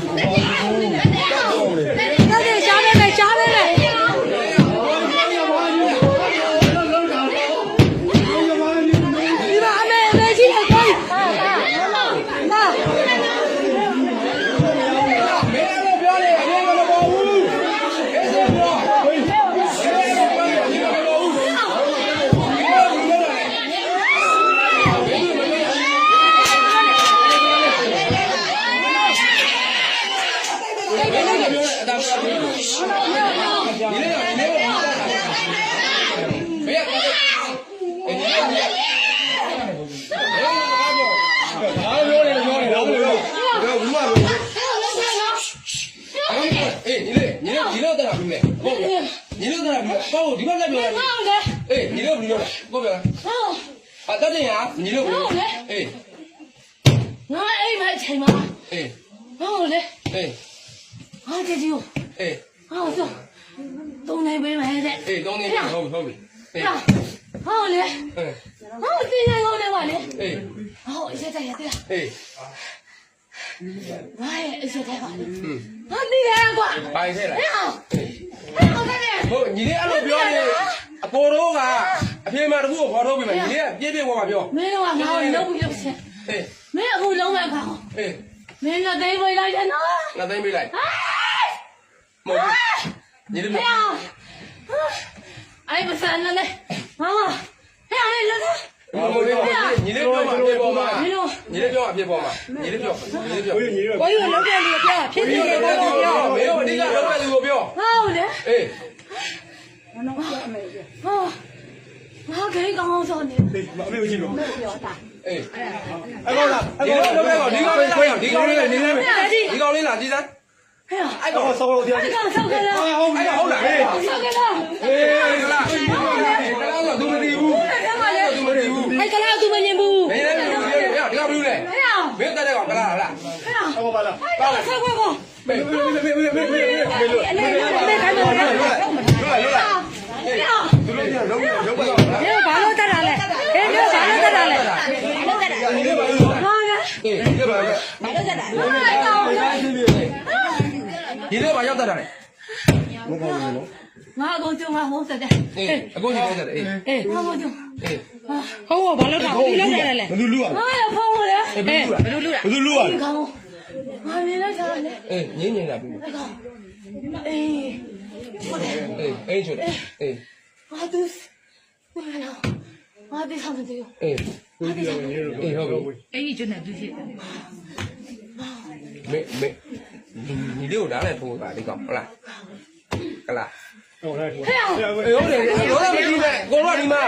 Thank you. ဟုတ်ဒီဘက်လက်ပြောဟောလားလေအေးညီတို့ဘယ်လိုလဲကိုပြောလားဟောအတက်တင်ရညီတို့ဘယ်လိုအေးငါအိမ်မအချိန်မှာအေးဟောလေအေးဟာကြည့်ကြည့်အေးဟောဆိုတုံးနေပေးမယ်တဲ့အေးတောင်းနေပြီဟုတ်ပြီဟုတ်ပြီအေးဟောလေအေးဟောတင်နေကောင်းနေပါလေအေးဟောအစ်တဲ့ရတဲ့အေးငါရဲ့အစ်တဲ့ပါလေဟွန်းဟာတိတယ်ကွာပိုင်ထဲလားဟဲ့ဟောအေးဟဲ့ ဟောတဲ့ဟုတ်ညီလေးအဲ့လိုပြောနေအပေါ်တော့ကအဖေမတကူကိုခေါ်ထုတ်ပြီမယ်ညီလေးကပြည့်ပြည့်ပေါ်မှာပြောမင်းကငါ့ကိုလုံးပြီးလို့ရှင်အေးမင်းအခုလုံးမဲ့ခါအေးမင်းကတိတ်ဝင်လိုက်တယ်နော်ငါသိမ့်ပေးလိုက်မဟုတ်ဘူးညီလေးဟဲ့မအဲ့မဆန်နဲ့လေဟာဟဲ့လေလောဟုတ်ဘူးညီလေးပြောမှာအပြည့်ပေါ်မှာမင်းတို့ညီလေးပြောအပြည့်ပေါ်မှာညီလေးပြောညီလေးပြောကိုကြီးညီတော့ကိုကြီးကိုလုံးတဲ့လူကိုပြောဖြစ်မဖြစ်င်းနေတို့တော့ပြောပြောမင်းတို့အဓိကလောက်တဲ့လူကိုပြောဟောလေအေး ဟာငါကိကောင်းဆုံးနေအမေကိုကြည့်လို့အေးအကောလားအဒီကောလိုလုပ်ပဲဒီကောင်လေးလာဒီကောင်လေးလာနေနေဒီကောင်လေးလာကြည့်စမ်းဟဲ့အဲ့အကောကောင်ဆောက်လို့တရားအဲ့ကောင်ဆောက်ကလာဟုတ်ဟုတ်အဲ့ဟုတ်လားအေးဆောက်ကလာအေးကလားကလားကသူမသိဘူးသူမသိဘူးအဲ့ကလားသူမမြင်ဘူးမင်းလည်းမသိဘူးဒီကောင်ဘယ်လိုလဲဟဲ့မင်းတက်တဲ့ကောင်ကလားလားဟဲ့အကောပါလားအဲ့ကောင်ဆောက်ကကောမေးမေမေမေမေမေမေမေလို့အဲ့လေအဲ့ခိုင်းပါလားလို့လားဟဲ့ သူတို့ကလုံးလုံးပါ ဒီဘာလို့တက်တာလဲဟဲ့ဒီဘာလို့တက်တာလဲ ဒီလေးပါလို့ ဟာက အေးဒီပါလို့ အဲ့ကောင် ဒီလေးပါရောက်တတ်တာလေ မကောင်းဘူးနော် ငါကောင်ကျုံငါဟုတ်တဲ့ အေးအခုကြီးနေတယ်အေး အေး ငါကောင်ကျုံ အေး ဟုတ်ဟောဘာလို့တာဘူးလောက်တယ်လဲ ဘယ်သူလူอ่ะ ဟာရဖုန်းလေ အေးဘယ်လိုလဲ ဘယ်လိုလုပ်တာ ဘယ်သူလူอ่ะ ဒီကောင်ငါမြင်လိုက်တာလေ အေးငင်းနေတာပြီ အဲ့ကောင် အေးဟုတ်တယ်အေးအေးချိုတယ်အေးငါသူငါတော့ငါဒီဆောင်မသေးဘူးအေးကိုကြီးရောညီတော့အေးဟုတ်ပြီအဲ့ဒီကျွန်းနဲ့သူဖြစ်တယ်မေမေညီလေးကိုဓာတ်နဲ့ထိုးပါဒီကောင်ဟုတ်လားကလားဟုတ်လားဟဲ့အေးဟုတ်တယ်ရောသမကြီးနဲ့ကိုတော့ဒီမှာ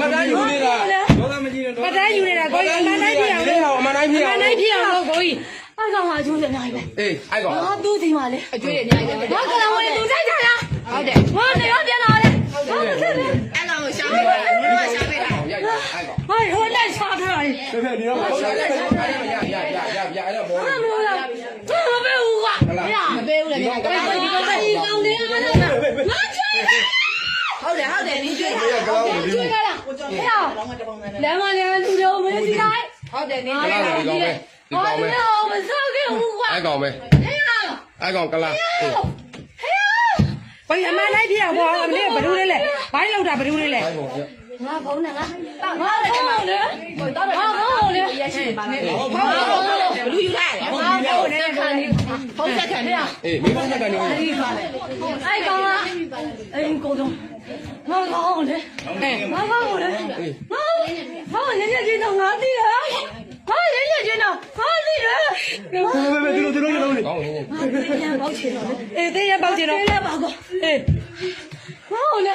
ဘာသာယူနေတာဒေါသမကြီးနဲ့ပဒန်းယူနေတာကိုကြီးအမှန်တိုင်းဖြစ်အောင်ဒီဟောအမှန်တိုင်းဖြစ်အမှအောင်န်တိုင်းဖြစ်အောင်လို့ကိုကြီး အဲ့ကောင်ကအကျိုးလည်းနိုင်ပဲအေးအဲ့ကောင်ငါသူ့ဒီမှာလေအကျွေးတွေအများကြီးပဲငါကလည်းဝင်သူဆိုင်ကြလားဟုတ်တယ်ငါနေရပြန်လာလေငါမဖြစ်ဘူးအဲ့ကောင်ကိုရှာပေးတာလူကရှာပေးတာရိုက်အဲ့ကောင်ဟာဟိုလက်ချထားတယ်ဖေဖေဒီတော့ဟုတ်တယ်ရရရရရရအဲ့တော့ဘောဘာလို့လဲဘာပဲဦးကဟဲ့မပေးဘူးလေဒီကောင်ကဒီကောင်ဒီကောင်လေးအားလုံးငါချွေးဟုတ်တယ်ဟုတ်တယ်နင်းကျွေးတာချွေးလာဟဲ့လမ်းမလည်းလူတော်မင်းစီလိုက်ဟုတ်တယ်နင်းကကျွေးလားတာဒီကောင်ပဲ ဒီဟာကောင်ဒီပဲတော့မစောက်ခဲ့ဘူးကွာအဲ့ကောင်ပဲဟဲ့အဲ့ကောင်ကလားအေးကိုကြီးအမှန်တိုင်းဖြစ်အောင်ဘောအမလေးဘယ်လိုလဲလဲဘိုင်းလောက်တာဘယ်လိုလဲလဲအဲ့ကောင်ငါဘုန်းနဲ့ငါငါဘုန်းနဲ့ငါဘုန်းနဲ့ရရှိပါနဲ့ဟုတ်ဟုတ်တယ်ဘလူယူလာတယ်ငါဘုန်းနဲ့ခံနေဖုန်းဆက်ခံနေအေးမိဘဆက်ကနေအဲ့ကောင်ကအိမ်ကိုတော့ငါကောင်းလေငါကောင်းလေငါငါရရချင်းတော့ငါသိတယ် ငါရရချင်းတော့ငါသိတယ်ဖေဖေဒီလိုဒီလိုလုံးနေကောင်းနေငါပြန်ပေါက်ချင်တော့အေးသေးရပေါက်ချင်တော့လေလေပါကောအေးငါလေ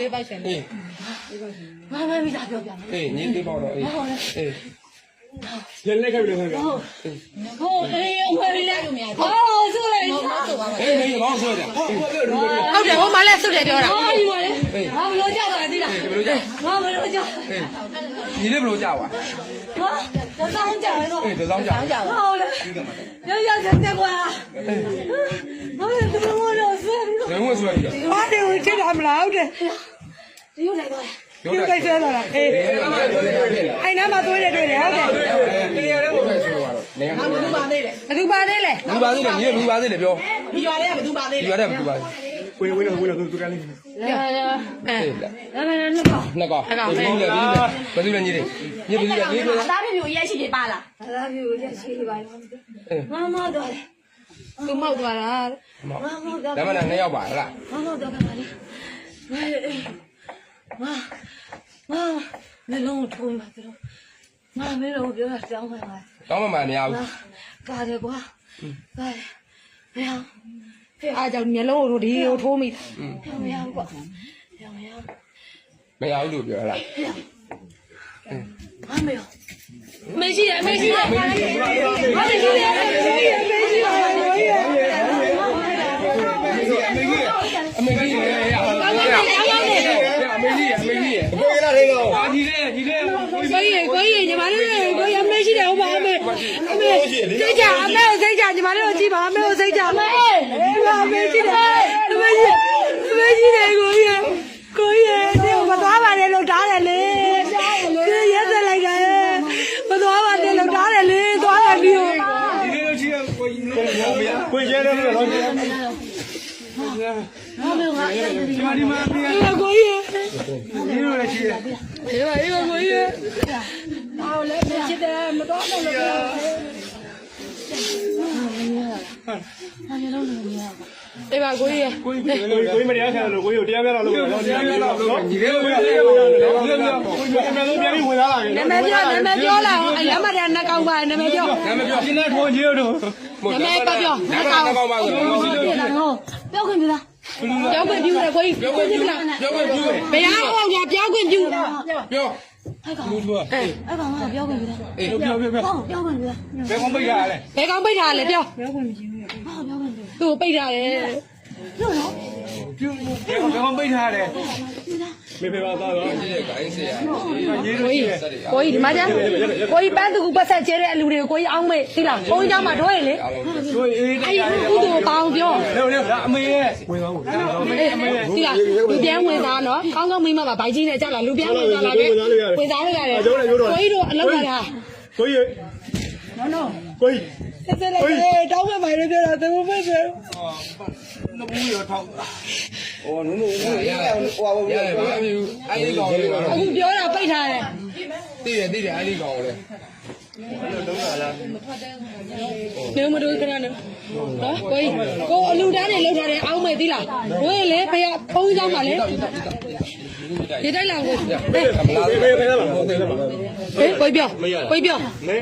လေးပေါက်ချင်အေးငါမမိတာပြောပြမယ်အေးညီသေးပေါ့တော့အေးအေးရလက်ခိုက်လို့ဖေဖေဟုတ်ဟုတ်အေးဝယ်လေဟောဆိုလေအေးမေးကောင်းဆွဲတယ်အေးဟုတ်တယ်ဟိုမှလည်းဆုတ်တယ်ပြောတာဟာဒီမှာလေငါဘလို့ကြောက်တာသိလားဘယ်လိုကြငါဘလို့ကြော က်အေးညီလေးဘယ်လိုကြွားငါတော့တောင်းကြရတော့အေးတစောင်းကြွားဟုတ်လေရရချက်တဲ့ကွာငါလည်းသူတို့လို့ဆွဲပြီးတော့ဘယ်ဝင်ဆွဲရဘာတယ်ဝင်ချစ်တာမလားဟုတ်တယ်ဒီလိုလိုက်တော့ပြောပြုတတ်ယ်လိုက်ဆွဲလာတာအေးအဲ့နားမှာသွေးတယ်တွေ့တယ်ဟုတ်တယ်တရားလည်းဘယ်ဆွဲသွားတော့နေရာဘာလို့ပါသေးလဲဘသူပါသေး လဲဘူးပါသေးတယ်ညီလေးဘူးပါသေးတယ်ပြောဒီရွာလေးကဘသူပါသေးဒီလဲရတဲ့ဘူးပါဝင်းဝင်းတော့ဝင်းတော့သူကလည်းလာလာအဲအေးလာလာနှစ်ပါနှစ်ကောင်ဘယ်လိုလဲဘယ်လိုလဲညီလေးညီဘယ်လိုလဲညီဘယ်လိုလဲသားပြပြရဲ့ရှိနေပါလားလာပြီရရှိပါမမတော့သူမောက်သွားတာမမတော့ဒါမှ လည်းနှစ်ယောက်ပါလားမမတော့ကပါလေငါငါလည်းလုံးထုံးပါတော့ငါမင်းတို့ပြောတာကြောင်းပါပါကောင်းမှမနေရဘူးကားတယ်ကွာကားမရအားကြောင့်မျက်လုံးကိုဒီကိုထိုးမိတာမရကွာမရမရမရဘူးလို့ပြောလားမမရမရှိရမရှိရမရှိရမရှိရမရှိရအမေကြီးလေအမေကြီးအမေကြီးကိုရလာလေးကောင်အာဒီလေဒီလေကိုကြီးကိုကြီးညီမလေးကိုကြီးအမေရှိတယ်ဟုတ်ပါအမေအမေစိတ်ကြအမေကိုစိတ်ကြညီမလေးကိုကြည့်ပါအမေကိုစိတ်ကြ အမေအမေရှိတယ်အမေရှိအမေရှိတယ်ကိုကြီးကိုကြီးဒီမသွားပါနဲ့လို့တားတယ်လေဒီရက်စက်လိုက်တယ်မသွားပါနဲ့လို့တားတယ်လေသွားတယ်ပြီးတော့ဒီလေးလို့ချီကိုကိုရဲတယ်လို့တော့ငါမေငါအဲ့ဒီဒီမှာဒီမှာပြအေးကိုကြီးဒီလိုလည်းချီတယ်အေးပါအေးပါကိုကြီးအော်လည်းချစ်တယ်မသွားနဲ့လို့ ဟာနေလုံးနေနေရပါအေးပါကိုကြီးကိုကိုကိုမတရားခံလို့ကိုတရားပြတော့လို့တော့တရားပြတော့လို့ဒီလေကိုရကိုလေကိုကိုကိုရကိုကိုပြန်ပြီးဝင်လာတယ်နာမည်ပြောနာမည်ပြောလာအောင်အလမ်းမတန်းနှကောက်ပါနာမည်ပြောနာမည်ပြောဒီနေ့ထိုးကြီးတို့နာမည်ကောင်းပါဆိုပြလာတော့ပြောခွင့်ပြလားပြောခွင့်ပြုတယ်ကိုကြီးပြောခွင့်ပြုပြောခွင့်ပြုဘယ်အောင်ကပြောခွင့်ပြုပြော အဲ့ကောင်လူလူအဲ့ကောင်ကပြောခွင့်ပြလားအေးပြောပြောပြောဟောပြောခွင့်ပြလားဘယ်ကောင်ပိတ်ရလဲဘယ်ကောင်ပိတ်ထားလဲပြောဟောပြောခွင့်ပြသူ့ကိုပိတ်ထားတယ်ပြောတော့ပြုဘယ်ကောင်ပိတ်ထားတယ်မေဖေပါသားတော့ဒီလေကိုင်းစေရရေးလို့ရှိတယ်ကိုကြီးဒီမှာကျကိုကြီးပန်းသူကပတ်ဆက်ကျဲတဲ့အလူတွေကိုကြီးအောင်းမေးသိလားကိုကြီးတောင်းမှတို့ရလေကိုအေးအဲ့ဒီကုသိုလ်ပေါအောင် ပြောလို့လို့ဒါအမေရဲ့ဝင်သွားဖို့သိလားလူပြန်ဝင်သားနော်ကောင်းကောင်းမိမပါဗိုက်ကြီးနဲ့ကြလာလူပြန်ဝင်သားလာတယ်ဝင်သားလို့ရတယ်ကိုကြီးတို့အလုပ်လာတာကိုကြီးနော်နော်ကိုကြီးဆက်ဆက်လိုက်တောင်းမှမိုင်လို့ပြောတာသူမပဲဆိုနဘူးရထောက်ရရရတယ်ဘာမှမဖြစ်အဲ့ဒီကောင်လေးအခုပြောတာပိတ်ထားတယ်တည်တယ်တည်တယ်အဲ့ဒီကောင်လေနေမတို့ခဏနော် နော်ကိုကြီးကိုအလူတန်းနေလောက်ထားတယ်အောင်းမေးသိလားတို့ရလေဖေကဖုန်းကြောင်းပါလေဒီတိုင်းလာကိုဟေးမေဖေဖေလာဟုတ်တယ်ပါဟေးကိုပြောကိုပြောမေ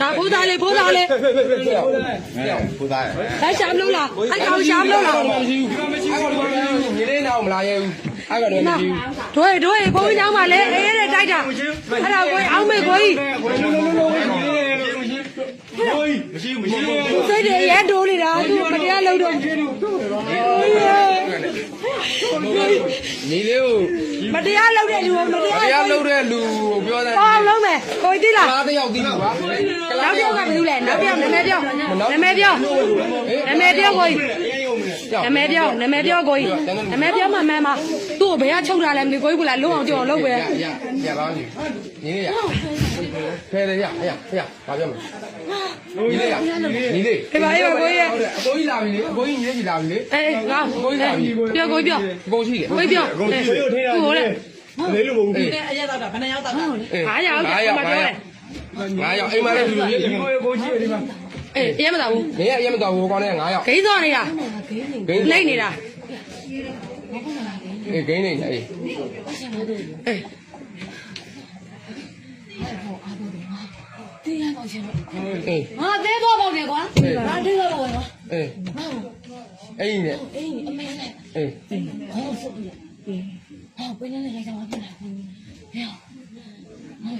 ဒါဖိုးသားလေးဖိုးသားလေးဖေဖေဖေဖေလိုက်ရှာမလို့လားအဲ့ကောင်ရှာမလို့လားမရှိဘူးအဲ့ကောင်လေးညီလေးနောက်မလာရဲဘူးအဲ့ကောင်လေးမရှိဘူးတို့တို့ဖုန်းကြောင်းပါလေအေးတဲ့တိုက်တာအဲ့ဒါကိုအောင်းမေးကိုကြီးကိုလုံးလုံးလုံးကိုကြီးမရှိမရှိ စိတ်တွေရဲတိုးနေတာသူမတရားလုံးတော့ညီလေးကိုမတရားလုံးတဲ့လူကမတရားတရားလုပ်တဲ့လူကိုပြောတယ်အောင်းလုံးမယ်ကိုကြီးသိလားလားတယောက်သိပါကွာနောက်ပြောက်ကဘယ်လိုလဲနောက်ပြောက်နာမည်ပြောနာမည်ပြောနာမည်ပြောကိုကြီး နာမည်ပြောနာမည်ပြောကိုကြီးနာမည်ပြောမှမှန်မှာသူ့ကိုဘယ်ကချုပ်ထားလဲမသိကိုကြီးကလာလုံးအောင်ကြောက်အောင်လုပ်ပဲရရရပါဘူးညီလေးရဖယ်တယ်ရရရဘာပြောမလဲညီလေးရညီလေးအေးပါအေးပါကိုကြီးဟုတ်တယ်အကိုကြီးလာပြီလေအကိုကြီးညီလေးကြီးလာပြီလေအေးငါပြောကိုကြီးပြောအကုန်ရှိတယ်ကိုကြီးပြောကိုကြီးကိုထိရအောင်လေးလို့မဟုတ်ဘူးအားရအောင်ငါမရောက်ပြောငါတယ်ရောက်ငါရောက်အိမ်မှာလည်းလူလူကိုကိုကြီးဒီမှာ အေးအရင်မသာဘူးနေရအရင်မတော်ဘူးကောင်းတဲ့ငါရောက်ဂိမ်းစောနေတာဂိမ်းလိမ့်နေတာအေးဂိမ်းနေအေးအေးတင်းရအောင်ရှင်အေးငါသေးတော့ပေါ့လေကွာငါသေးတော့ပေါ့ကွာအေးအေးနဲ့အေးအမေနဲ့အေးဟောဆုပ်ရဟောပြင်းနေလိုက်တော့ပြလာဟော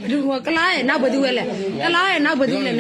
ဘယ်သူကကလားရဲ့နောက်ဘယ်သူလဲကလားရဲ့နောက်ဘယ်သူလဲ